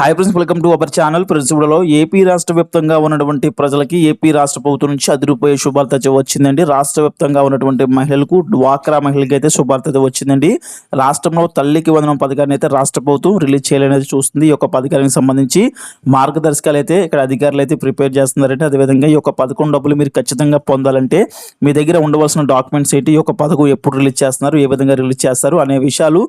Hi friends welcome to our channel. ప్రిన్సిపల్లో AP రాష్ట్ర వ్యాప్తంగా ఉన్నటువంటి ప్రజలకి ఏపీ రాష్ట్ర ప్రభుత్వం నుంచి అదిరిపోయే శుభార్త వచ్చిందండి. రాష్ట్ర వ్యాప్తంగా ఉన్నటువంటి మహిళలకు డ్వాక్రా మహిళలకి అయితే శుభార్త వచ్చిందండి. రాష్ట్రంలో తల్లికి వందనం పథకాన్ని అయితే రాష్ట్ర ప్రభుత్వం రిలీజ్ చేయాలనేది చూస్తుంది. ఈ యొక్క పథకానికి సంబంధించి మార్గదర్శకాలు అయితే ఇక్కడ అధికారులు అయితే ప్రిపేర్ చేస్తున్నారంటే అదేవిధంగా ఈ యొక్క పథకం డబ్బులు మీరు ఖచ్చితంగా పొందాలంటే మీ దగ్గర ఉండవలసిన డాక్యుమెంట్స్ ఏంటి ఈ యొక్క పథకం ఎప్పుడు రిలీజ్ చేస్తున్నారు ఏ విధంగా రిలీజ్ చేస్తారు అనే విషయాలు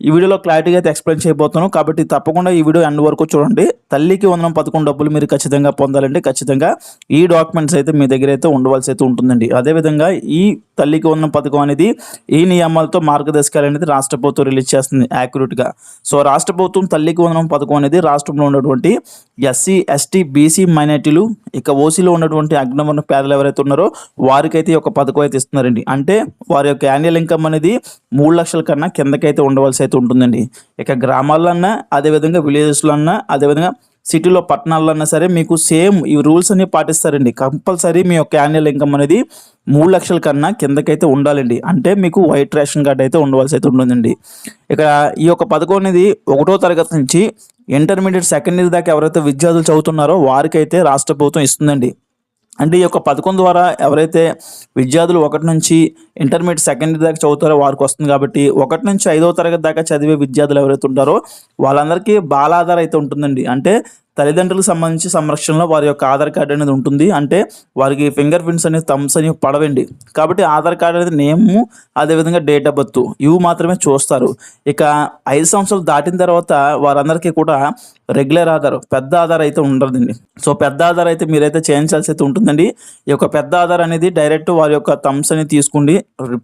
ఈ వీడియోలో క్లారిటీగా అయితే ఎక్స్ప్లెయిన్ చేయబోతున్నాను కాబట్టి తప్పకుండా ఈ వీడియో ఎండ్ వరకు చూడండి. తల్లికి వందనం పథకం డబ్బులు మీరు ఖచ్చితంగా పొందాలంటే ఖచ్చితంగా ఈ డాక్యుమెంట్స్ అయితే మీ దగ్గర అయితే ఉండవలసి అయితే ఉంటుందండి. అదేవిధంగా ఈ తల్లికి వందనం పథకం అనేది ఈ నియమాలతో మార్గదర్శకాలు అనేది రాష్ట్ర ప్రభుత్వం రిలీజ్ చేస్తుంది యాక్యురేట్గా. సో రాష్ట్ర ప్రభుత్వం తల్లికి వందనం పథకం అనేది రాష్ట్రంలో ఉన్నటువంటి ఎస్సీ ఎస్టీ బీసీ మైనార్టీలు ఇక ఓసీలో ఉన్నటువంటి అగ్నవర్ణ పేదలు ఎవరైతే ఉన్నారో వారికైతే ఈ యొక్క పథకం అయితే ఇస్తున్నారండి. అంటే వారి యొక్క యాన్యువల్ ఇన్కమ్ అనేది మూడు లక్షల కన్నా కిందకైతే ఉండవలసి అయితే ఉంటుందండి. ఇక గ్రామాల్లో అన్నా అదేవిధంగా విలేజెస్లో అన్నా అదేవిధంగా సిటీలో పట్టణాల్లో అన్నా సరే మీకు సేమ్ ఈ రూల్స్ అన్ని పాటిస్తారండి. కంపల్సరీ మీ యొక్క యాన్యువల్ ఇన్కమ్ అనేది మూడు లక్షల కన్నా కిందకైతే ఉండాలండి. అంటే మీకు వైట్ రేషన్ కార్డ్ అయితే ఉండవలసి అయితే ఉంటుందండి. ఇక్కడ ఈ యొక్క పథకం అనేది ఒకటో తరగతి నుంచి ఇంటర్మీడియట్ సెకండ్ ఇయర్ దాకా ఎవరైతే విద్యార్థులు చదువుతున్నారో వారికైతే రాష్ట్ర ప్రభుత్వం ఇస్తుందండి. అంటే ఈ యొక్క పథకం ద్వారా ఎవరైతే విద్యార్థులు ఒకటి నుంచి ఇంటర్మీడియట్ సెకండరీ దాకా చదువుతారో వారికి వస్తుంది కాబట్టి ఒకటి నుంచి ఐదవ తరగతి దాకా చదివే విద్యార్థులు ఎవరైతే ఉంటారో వాళ్ళందరికీ బాలాధార అయితే ఉంటుందండి. అంటే తల్లిదండ్రులకు సంబంధించి సంరక్షణలో వారి యొక్క ఆధార్ కార్డు అనేది ఉంటుంది. అంటే వారికి ఫింగర్ ప్రింట్స్ అనేది థమ్స్ అనేవి పడవండి. కాబట్టి ఆధార్ కార్డు అనేది నేము అదేవిధంగా డేట్ ఆఫ్ బర్త్ ఇవి మాత్రమే చూస్తారు. ఇక ఐదు సంవత్సరాలు దాటిన తర్వాత వారందరికీ కూడా రెగ్యులర్ ఆధార్ పెద్ద ఆధార్ అయితే ఉండదండి సో పెద్ద ఆధార్ అయితే మీరైతే చేయించాల్సి అయితే ఉంటుందండి. ఈ యొక్క పెద్ద ఆధార్ అనేది డైరెక్ట్ వారి యొక్క థమ్స్ అని తీసుకుండి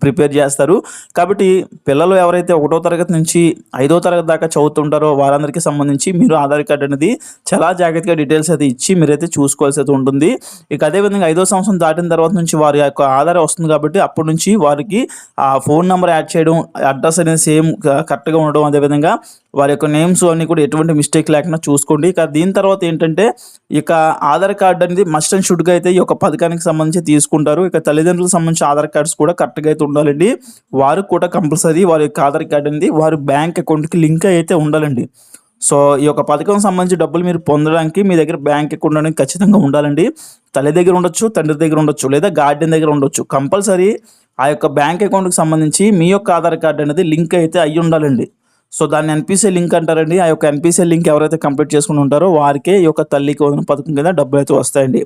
ప్రిపేర్ చేస్తారు. కాబట్టి పిల్లలు ఎవరైతే ఒకటో తరగతి నుంచి ఐదో తరగతి దాకా చదువుతుంటారో వారందరికీ సంబంధించి మీరు ఆధార్ కార్డు అనేది చాలా జాగ్రత్తగా డీటెయిల్స్ అయితే ఇచ్చి మీరైతే చూసుకోవాల్సి అయితే ఉంటుంది. ఇక అదేవిధంగా ఐదో సంవత్సరం దాటిన తర్వాత నుంచి వారి యొక్క ఆధార్ వస్తుంది కాబట్టి అప్పటి నుంచి వారికి ఆ ఫోన్ నెంబర్ యాడ్ చేయడం అడ్రస్ అనేది సేమ్ కరెక్ట్గా ఉండడం అదేవిధంగా వారి యొక్క నేమ్స్ అన్నీ కూడా ఎటువంటి మిస్టేక్ లేకుండా చూసుకోండి. ఇక దీని తర్వాత ఏంటంటే ఇక ఆధార్ కార్డు అనేది మస్ట్ అండ్ షుడ్గా అయితే ఈ యొక్క పథకానికి సంబంధించి తీసుకుంటారు. ఇక తల్లిదండ్రులకు సంబంధించి ఆధార్ కార్డ్స్ కూడా కరెక్ట్గా అయితే ఉండాలండి. వారికి కూడా కంపల్సరీ వారి యొక్క ఆధార్ కార్డు అనేది వారి బ్యాంక్ అకౌంట్కి లింక్ అయితే ఉండాలండి. సో ఈ యొక్క పథకం సంబంధించి డబ్బులు మీరు పొందడానికి మీ దగ్గర బ్యాంక్ అకౌంట్ అనేది ఖచ్చితంగా ఉండాలండి. తల్లి దగ్గర ఉండొచ్చు తండ్రి దగ్గర ఉండొచ్చు లేదా గార్డెన్ దగ్గర ఉండొచ్చు. కంపల్సరీ ఆ యొక్క బ్యాంక్ అకౌంట్కి సంబంధించి మీ యొక్క ఆధార్ కార్డు అనేది లింక్ అయితే అయ్యి ఉండాలండి. సో దాన్ని ఎన్పిసిఐ లింక్ అంటారండి. ఆ యొక్క ఎన్పిసిఐ లింక్ ఎవరైతే కంప్లీట్ చేసుకుని ఉంటారో వారికే ఈ యొక్క తల్లికి వదిన పథకం కింద డబ్బులు అయితే వస్తాయండి.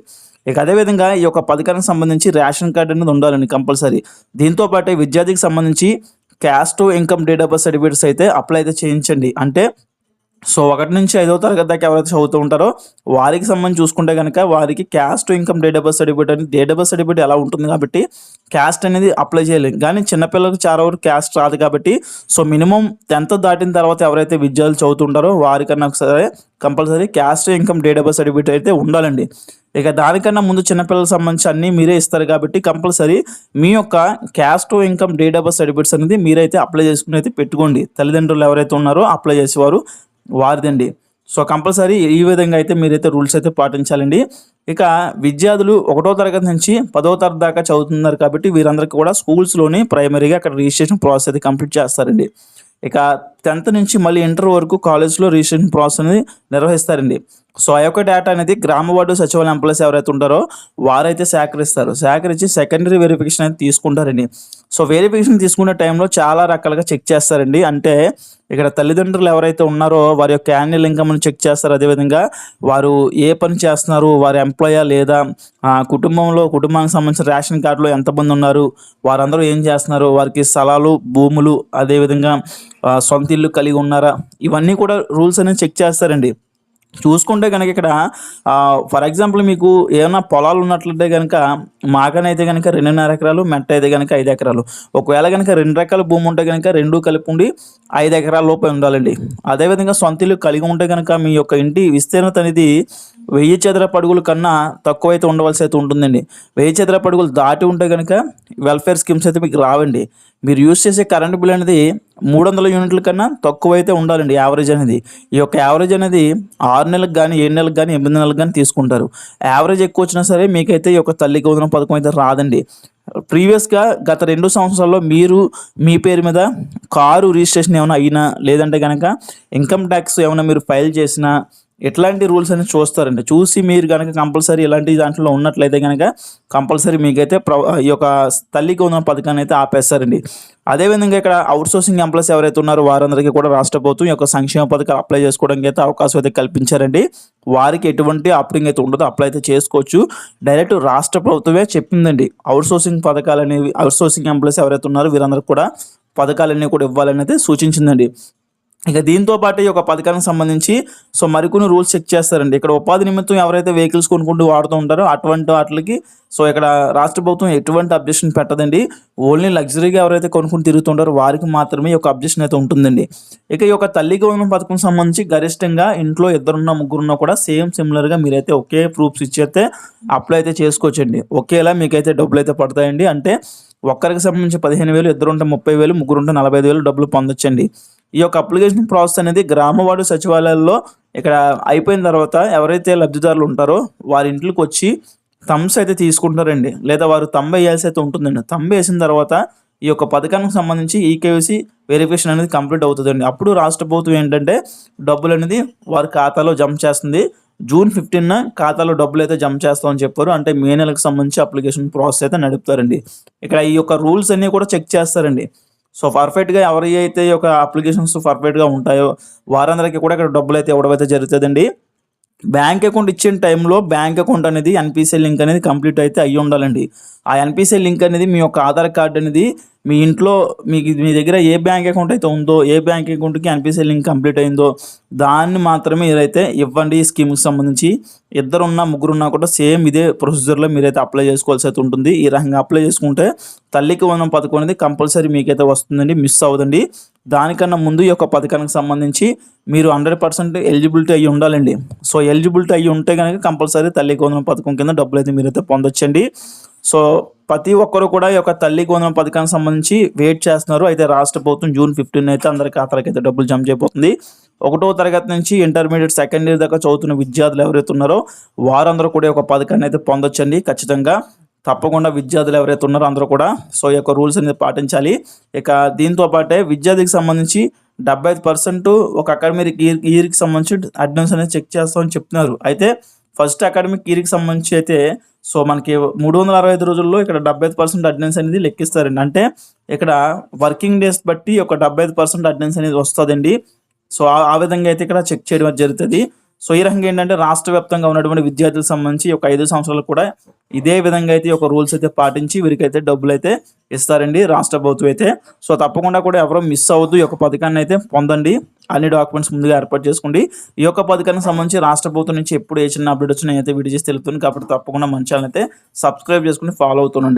ఇక అదేవిధంగా ఈ యొక్క పథకానికి సంబంధించి రేషన్ కార్డు అనేది ఉండాలండి కంపల్సరీ. దీంతో పాటు విద్యార్థికి సంబంధించి caste income date of birth certificates అయితే అప్లై అయితే చేయించండి. అంటే సో ఒకటి నుంచి ఐదో తరగతి దాకా ఎవరైతే చదువుతూ ఉంటారో వారికి సంబంధించి చూసుకుంటే కనుక వారికి caste income date of birth certificate అని డేట్ ఆఫ్ బర్త్ సర్టిఫికేట్ ఎలా ఉంటుంది కాబట్టి క్యాస్ట్ అనేది అప్లై చేయలేం. కానీ చిన్నపిల్లలకు చాలా వరకు క్యాస్ట్ రాదు కాబట్టి సో మినిమం టెన్త్ దాటిన తర్వాత ఎవరైతే విద్యార్థులు చదువుతుంటారో వారికన్నా సరే compulsory caste income date of birth certificate అయితే ఉండాలండి. ఇక దానికన్నా ముందు చిన్నపిల్లలకు సంబంధించి అన్నీ మీరే ఇస్తారు కాబట్టి కంపల్సరీ మీ యొక్క caste income date of birth certificates అనేది మీరైతే అప్లై చేసుకుని అయితే పెట్టుకోండి. తల్లిదండ్రులు ఎవరైతే ఉన్నారో అప్లై చేసేవారు వారిదండి. సో కంపల్సరీ ఈ విధంగా అయితే మీరైతే రూల్స్ అయితే పాటించాలండి. ఇక విద్యార్థులు ఒకటో తరగతి నుంచి పదో తరగతి దాకా చదువుతున్నారు కాబట్టి వీరందరికీ కూడా స్కూల్స్లోనే ప్రైమరీగా అక్కడ రిజిస్ట్రేషన్ ప్రాసెస్ అయితే కంప్లీట్ చేస్తారండి. ఇక టెన్త్ నుంచి మళ్ళీ ఇంటర్ వరకు కాలేజ్లో రిజిస్ట్రేషన్ ప్రాసెస్ అనేది నిర్వహిస్తారండి. సో ఆ యొక్క డేటా అనేది గ్రామ వార్డు సచివాలయం ఎంప్లాయీస్ ఎవరైతే ఉంటారో వారైతే సేకరిస్తారు. సేకరించి సెకండరీ వెరిఫికేషన్ అయితే తీసుకుంటారండి. సో వెరిఫికేషన్ తీసుకునే టైంలో చాలా రకాలుగా చెక్ చేస్తారండి. అంటే ఇక్కడ తల్లిదండ్రులు ఎవరైతే ఉన్నారో వారి యొక్క యాన్యువల్ ఇన్కమ్ని చెక్ చేస్తారు. అదేవిధంగా వారు ఏ పని చేస్తున్నారు వారి ఎంప్లాయా లేదా కుటుంబంలో కుటుంబానికి సంబంధించిన రేషన్ కార్డులో ఎంతమంది ఉన్నారు వారందరూ ఏం చేస్తున్నారు వారికి స్థలాలు భూములు అదేవిధంగా సొంత ఇల్లు కలిగి ఉన్నారా ఇవన్నీ కూడా రూల్స్ అనేది చెక్ చేస్తారండి. చూసుకుంటే కనుక ఇక్కడ ఫర్ ఎగ్జాంపుల్ మీకు ఏమైనా పొలాలు ఉన్నట్లయితే కనుక మాకనైతే కనుక రెండున్నర ఎకరాలు మెట్ట అయితే కనుక ఐదు ఎకరాలు. ఒకవేళ కనుక రెండు రకాల భూమి ఉంటే కనుక రెండు కలిపి ఉండి ఐదు ఎకరాల లోపే ఉండాలండి. అదేవిధంగా సొంత ఇల్లు కలిగి ఉంటే కనుక మీ యొక్క ఇంటి విస్తీర్ణత అనేది వెయ్యి చదర పడుగుల కన్నా తక్కువ అయితే ఉండవలసి అయితే ఉంటుందండి. వెయ్యి చదర పడుగులు దాటి ఉంటే కనుక వెల్ఫేర్ స్కీమ్స్ అయితే మీకు రావండి. మీరు యూస్ చేసే కరెంట్ బిల్ అనేది మూడు వందల యూనిట్ల కన్నా తక్కువ అయితే ఉండాలండి యావరేజ్ అనేది. ఈ యొక్క యావరేజ్ అనేది ఆరు నెలలకు కానీ ఏడు నెలలకు కానీ ఎనిమిది నెలలకు కానీ తీసుకుంటారు. యావరేజ్ ఎక్కువ వచ్చినా సరే మీకైతే ఈ యొక్క తల్లికి వందన పథకం అయితే రాదండి. ప్రీవియస్గా గత రెండు సంవత్సరాల్లో మీరు మీ పేరు మీద కారు రిజిస్ట్రేషన్ ఏమైనా అయినా లేదంటే కనుక ఇన్కమ్ ట్యాక్స్ ఏమైనా మీరు ఫైల్ చేసినా ఎట్లాంటి రూల్స్ అనేది చూస్తారండి. చూసి మీరు కనుక కంపల్సరీ ఇలాంటి దాంట్లో ఉన్నట్లయితే కనుక కంపల్సరీ మీకైతే ప్ర ఈ యొక్క తల్లికి ఉన్న పథకాన్ని అయితే ఆపేస్తారండి. అదేవిధంగా ఇక్కడ అవుట్ సోర్సింగ్ ఎంప్లాయీస్ ఎవరైతే ఉన్నారో వారందరికీ కూడా రాష్ట్ర ప్రభుత్వం ఈ యొక్క సంక్షేమ పథకాలు అప్లై చేసుకోవడానికి అయితే అవకాశం అయితే కల్పించారండి. వారికి ఎటువంటి అప్లింగ్ అయితే ఉండదు. అప్లై అయితే చేసుకోవచ్చు. డైరెక్ట్ రాష్ట్ర ప్రభుత్వమే చెప్పిందండి. అవుట్ సోర్సింగ్ పథకాలు అనేవి అవుట్ సోర్సింగ్ ఎంప్లాయీస్ ఎవరైతే ఉన్నారో వీరందరికీ కూడా పథకాలన్నీ కూడా ఇవ్వాలని అయితే సూచించిందండి. ఇక దీంతో పాటు ఈ యొక్క పథకానికి సంబంధించి సో మరికొన్ని రూల్స్ చెక్ చేస్తారండి. ఇక్కడ ఉపాధి నిమిత్తం ఎవరైతే వెహికల్స్ కొనుక్కుంటూ వాడుతూ ఉంటారో అటువంటి వాటికి సో ఇక్కడ రాష్ట్ర ప్రభుత్వం ఎటువంటి అబ్జెక్షన్ పెట్టదండి. ఓన్లీ లగ్జరీగా ఎవరైతే కొనుక్కుంటూ తిరుగుతుంటారో వారికి మాత్రమే ఈ యొక్క అబ్జెక్షన్ అయితే ఉంటుందండి. ఇక ఈ యొక్క తల్లికి గౌరవం పథకం సంబంధించి గరిష్టంగా ఇంట్లో ఇద్దరున్న ముగ్గురున్నా కూడా సేమ్ సిమిలర్గా మీరైతే ఒకే ప్రూఫ్స్ ఇచ్చేస్తే అప్లై అయితే చేసుకోవచ్చండి. ఒకేలా మీకైతే డబ్బులు అయితే పడతాయండి. అంటే ఒక్కరికి సంబంధించి పదిహేను వేలు ఇద్దరు ఉంటే ముప్పై వేలు ముగ్గురు ఉంటే నలభై ఐదు వేలు డబ్బులు పొందొచ్చండి. ఈ యొక్క అప్లికేషన్ ప్రాసెస్ అనేది గ్రామవాడు సచివాలయాల్లో ఇక్కడ అయిపోయిన తర్వాత ఎవరైతే లబ్ధిదారులు ఉంటారో వారి ఇంట్లోకి వచ్చి థమ్స్ అయితే తీసుకుంటారండి లేదా వారు తంబ వేయాల్సి అయితే ఉంటుందండి. తంబ వేసిన తర్వాత ఈ యొక్క పథకానికి సంబంధించి ఈకేవీసీ వెరిఫికేషన్ అనేది కంప్లీట్ అవుతుందండి. అప్పుడు రాష్ట్ర ప్రభుత్వం ఏంటంటే డబ్బులు అనేది వారి ఖాతాలో జమ చేస్తుంది. జూన్ ఫిఫ్టీన్ ఖాతాలో డబ్బులు అయితే జమ చేస్తామని చెప్పారు. అంటే మే నెలకు సంబంధించి అప్లికేషన్ ప్రాసెస్ అయితే నడుపుతారండి. ఇక్కడ ఈ యొక్క రూల్స్ అన్నీ కూడా చెక్ చేస్తారండి. సో పర్ఫెక్ట్గా ఎవరి అయితే ఈ యొక్క అప్లికేషన్స్ పర్ఫెక్ట్గా ఉంటాయో వారందరికీ కూడా ఇక్కడ డబ్బులు అయితే ఇవ్వడం అయితే జరుగుతుందండి. బ్యాంక్ అకౌంట్ ఇచ్చిన టైంలో బ్యాంక్ అకౌంట్ అనేది ఎన్పిసిఐ లింక్ అనేది కంప్లీట్ అయితే అయ్యి ఉండాలండి. ఆ ఎన్పిసిఐ లింక్ అనేది మీ యొక్క ఆధార్ కార్డ్ అనేది మీ ఇంట్లో మీకు మీ దగ్గర ఏ బ్యాంక్ అకౌంట్ అయితే ఉందో ఏ బ్యాంక్ అకౌంట్కి ఎన్పిసి లింక్ కంప్లీట్ అయిందో దాన్ని మాత్రమే మీరైతే ఇవ్వండి. ఈ స్కీమ్కి సంబంధించి ఇద్దరున్నా ముగ్గురున్నా కూడా సేమ్ ఇదే ప్రొసీజర్లో మీరైతే అప్లై చేసుకోవాల్సి అయితే ఉంటుంది. ఈ రకంగా అప్లై చేసుకుంటే తల్లికి వందం పథకం అనేది కంపల్సరీ మీకైతే వస్తుందండి మిస్ అవ్వదండి. దానికన్నా ముందు ఈ యొక్క పథకానికి సంబంధించి మీరు హండ్రెడ్ పర్సెంట్ ఎలిజిబిలిటీ అయ్యి ఉండాలండి. సో ఎలిజిబిలిటీ అయ్యి ఉంటే కనుక కంపల్సరీ తల్లికి వందనం పథకం కింద డబ్బులు అయితే మీరైతే పొందొచ్చండి. సో ప్రతి ఒక్కరు కూడా ఈ యొక్క తల్లి వందనం పథకానికి సంబంధించి వెయిట్ చేస్తున్నారు. అయితే రాష్ట్ర ప్రభుత్వం జూన్ ఫిఫ్టీన్ అయితే అందరి ఖాతాలకు అయితే డబ్బులు జమ చేయబోతుంది. ఒకటో తరగతి నుంచి ఇంటర్మీడియట్ సెకండ్ ఇయర్ దాకా చదువుతున్న విద్యార్థులు ఎవరైతే ఉన్నారో వారందరూ కూడా ఒక పథకాన్ని అయితే పొందొచ్చండి. ఖచ్చితంగా తప్పకుండా విద్యార్థులు ఎవరైతే ఉన్నారో అందరూ కూడా సో ఈ యొక్క రూల్స్ అనేది పాటించాలి. ఇక దీంతో పాటే విద్యార్థికి సంబంధించి డెబ్బై ఐదు పర్సెంట్ ఒక అకాడమిక్ ఇయర్ ఇయర్కి సంబంధించి అటెండెన్స్ అనేది చెక్ చేస్తామని చెప్తున్నారు. అయితే ఫస్ట్ అకాడమిక్ ఇయర్కి సంబంధించి అయితే సో మనకి మూడు వందల అరవై ఐదు రోజుల్లో ఇక్కడ డెబ్బై ఐదు పర్సెంట్ అటెండెన్స్ అనేది లెక్కిస్తారండి. అంటే ఇక్కడ వర్కింగ్ డేస్ బట్టి ఒక డెబ్బై ఐదు పర్సెంట్ అటెండెన్స్ అనేది వస్తుందండి. సో ఆ- విధంగా అయితే ఇక్కడ చెక్ చేయడం జరుగుతుంది. సో ఈ రకంగా ఏంటంటే రాష్ట్ర వ్యాప్తంగా ఉన్నటువంటి విద్యార్థులకు సంబంధించి ఒక ఐదు సంవత్సరాలు కూడా ఇదే విధంగా అయితే ఒక రూల్స్ అయితే పాటించి వీరికైతే డబ్బులు అయితే ఇస్తారండి రాష్ట్ర ప్రభుత్వం అయితే. సో తప్పకుండా కూడా ఎవరో మిస్ అవుతూ ఈ యొక్క పథకాన్ని అయితే పొందండి. అన్ని డాక్యుమెంట్స్ ముందుగా ఏర్పాటు చేసుకోండి. ఈ యొక్క పథకానికి సంబంధించి రాష్ట్ర ప్రభుత్వం నుంచి ఎప్పుడు ఏ చిన్న అప్డేట్ వచ్చినా అయితే వీడియో చేసి తెలుపుతుంది కాబట్టి తప్పకుండా మన ఛానల్ అయితే సబ్స్క్రైబ్ చేసుకుని ఫాలో అవుతుండండి.